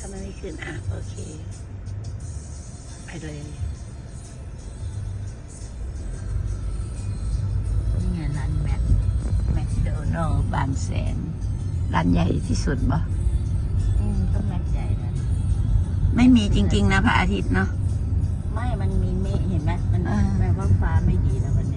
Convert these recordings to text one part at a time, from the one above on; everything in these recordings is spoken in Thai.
ทำไมไม่ขึ้นอะโอเค ไปเลยนี่ไงร้านแมคแมคโดนัลบางแสน ร้านใหญ่ที่สุดบ่อืมต้องแม็กใจนะไม่มีจริง ๆ นะพระอาทิตย์เนาะ ไม่ มันมีเมฆเห็นไหมมันอ่าแปลว่าฟ้าไม่ดีแล้ววัน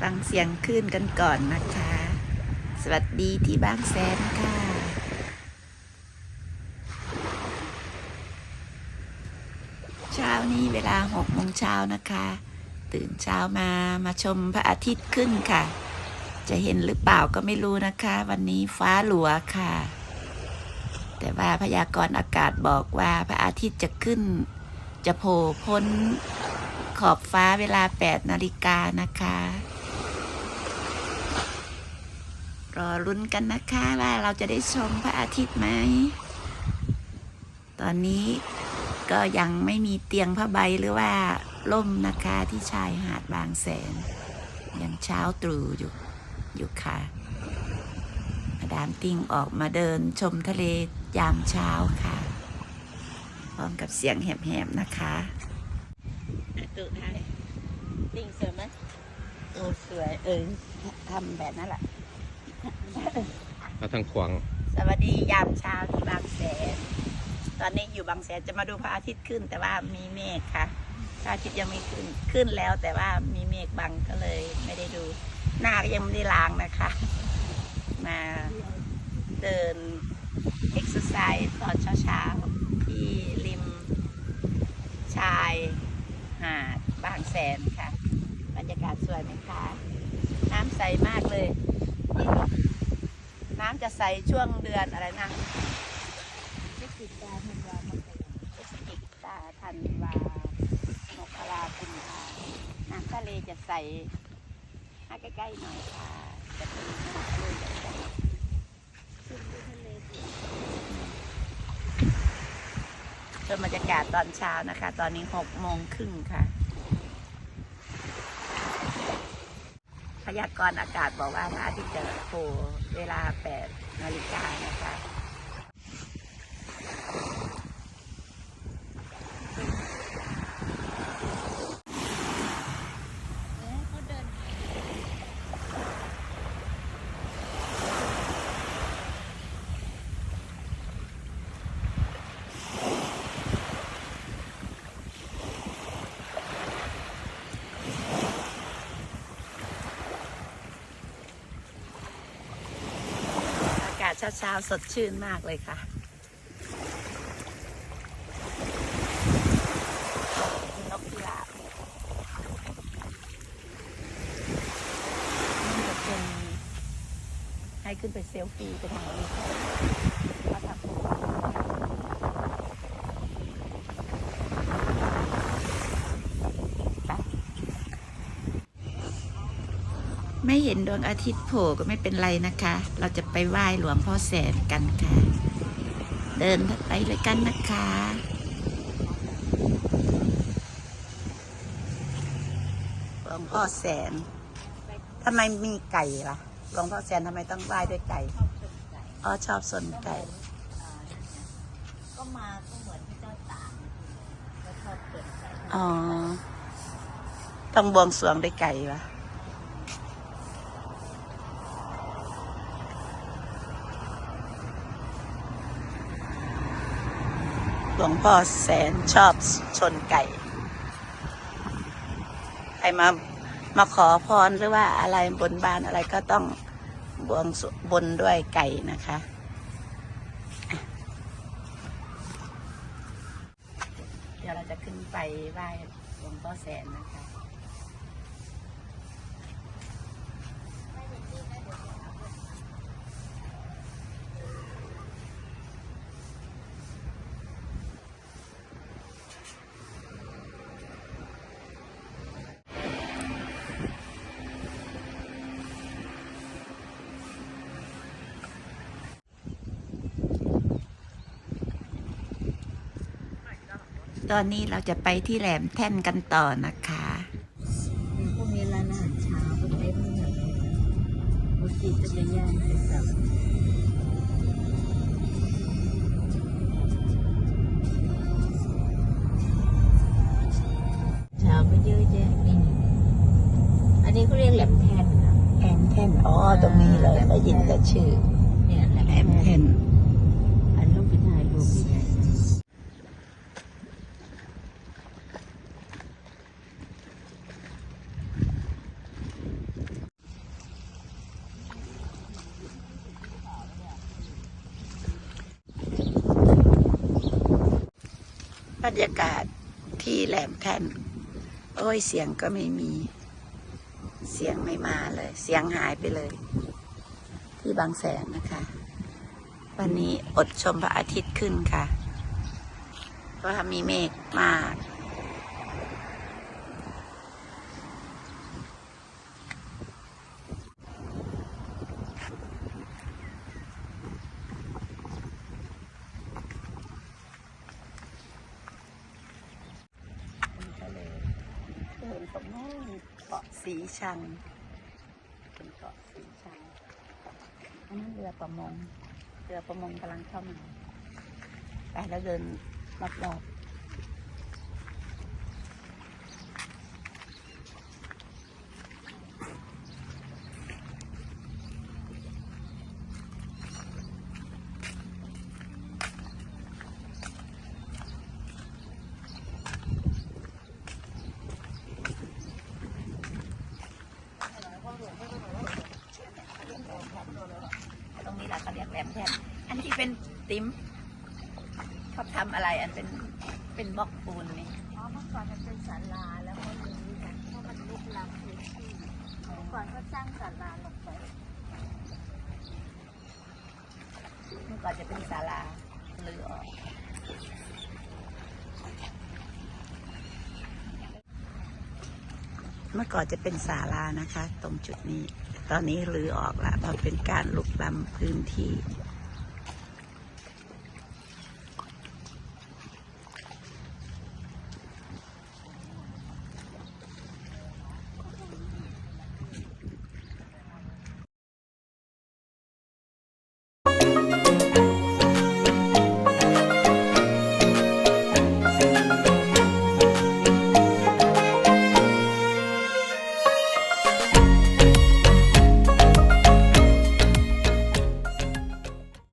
ฟังเสียงคลื่นกันก่อนนะคะ สวัสดีที่บางแสนค่ะ เช้านี้เวลาหกโมงเช้านะคะ ตื่นเช้ามามาชมพระอาทิตย์ขึ้นค่ะ จะเห็นหรือเปล่าก็ไม่รู้นะคะ วันนี้ฟ้าหลัวค่ะ แต่ว่าพยากรณ์อากาศบอกว่าพระอาทิตย์จะขึ้น จะโผล่พ้นขอบฟ้าเวลา 8 นาฬิกานะคะ รอรุ้นกันนะคะว่าเราจะได้ชมพระอาทิตย์ไหม ตอนนี้ก็ยังไม่มีเตียงผ้าใบหรือว่าล่มนะคะที่ชายหาดบางแสน ยังเช้าตรู่อยู่อยู่ค่ะ มาดามติ้งออกมาเดินชมทะเลยามเช้าค่ะ พร้อมกับเสียงแหบๆนะคะตุไทยติ่งสวยไหมโอ้สวยเออทำแบบนั้นแหละ เอาทางขวางสวัสดียามเช้าที่บางแสน ตอนนี้อยู่บางแสนจะมาดูพระอาทิตย์ขึ้น แต่ว่ามีเมฆค่ะพระอาทิตย์ยังไม่ขึ้นขึ้นแล้วแต่ว่ามีเมฆบังก็เลยไม่ได้ดู หน้าก็ยังไม่ได้ล้างนะคะ มาเดินเอ็กซ์ไซส์ตอนเช้าๆที่ริมชายหาดบางแสนค่ะ บรรยากาศสวยไหมคะ น้ำใสมากำจะใสช่วงเดือนอะไรนะไม่ติดตาธันวานพฤศจิกาธันวามกรากุมภาน้ำทะเลจะใสให้ใกล้ๆหน่อยค่ะจะเป็นน้ำทะเลจะใสขึ้นทะเลสวยชมบรรยากาศตอนเช้านะคะ ตอนนี้หกโมงครึ่งค่ะ พยากรณ์อากาศบอกว่าพระอาทิตย์จะโผล่เวลา8นาฬิกานะคะ เอ๊ะเขาเดิน อากาศ เช้าๆสดชื่นมากเลยค่ะ นกพิราบนี่จะเป็นให้ขึ้นไปเซลฟี่เป็นของนี้เขาทำ ไม่เห็นดวงอาทิตย์โผล่ก็ไม่เป็นไรนะคะ เราจะไปไหว้หลวงพ่อแสนกันค่ะ เดินไปเลยกันนะคะหลวงพ่อแสนทำไมมีไก่ล่ะหลวงพ่อแสนทำไมต้องไหว้ด้วยไก่ชอบชมไก่อ๋อชอบสนไก่อ่าก็มาก็เหมือนพระเจ้าตากก็ชอบเปิดไก่อ๋อต้องบวงสรวงด้วยไก่วะ หลวงพ่อแสนชอบชนไก่ ใครมามาขอพรหรือว่าอะไรบนบานอะไรก็ต้องบวงสรวงบนด้วยไก่นะคะ เดี๋ยวเราจะขึ้นไปไหว้หลวงพ่อแสนนะคะ ตอนนี้เราจะไปที่แหลมแท่นกันต่อนะคะพวกนี้ร้านอาหารเช้าก็เต็มไปหมดเลยนะรถจีบจักรยานไปสับเช้าก็เยอะแยะนี่อันนี้เขาเรียกแหลมแท่นนะแหลมแท่นอ๋อตรงนี้เลยได้ยินแต่ชื่อเนี่ยแหลมแหลมแท่นอันรูปไปถ่ายรูปอีกแล้ว บ รรยากาศที่แหลมแท่น โอ้ยเสียงก็ไม่มี เสียงไม่มาเลย เสียงหายไปเลย ที่บางแสนนะคะ วันนี้อดชมพระอาทิตย์ขึ้นค่ะ เพราะมีเมฆมาก ทะเลเดิน ตรงโน้นเกาะสีชัง เป็นเกาะสีชังอันนั้นเรือประมง เรือประมงกำลังเข้ามาไปแล้วเดินรอบๆตรงนี้แหละเขาเรียกแหลมแท่น อันที่ เป็นติ๋มเขาทำอะไรอันเป็นเป็นบล็อกปูนนี่อ๋อเมื่อก่อนมันเป็นศาลาแล้วก็รื้อกันเพราะมันลุกลามพื้นที่เมื่อก่อนก็สร้างศาลาลงไปเมื่อก่อนจะเป็นศาลาหรือออกเมื่อก่อนจะเป็นศาลานะคะ ตรงจุดนี้ ตอนนี้รื้อออกล้วเพราะเป็นการลุกล้ำพื้นที่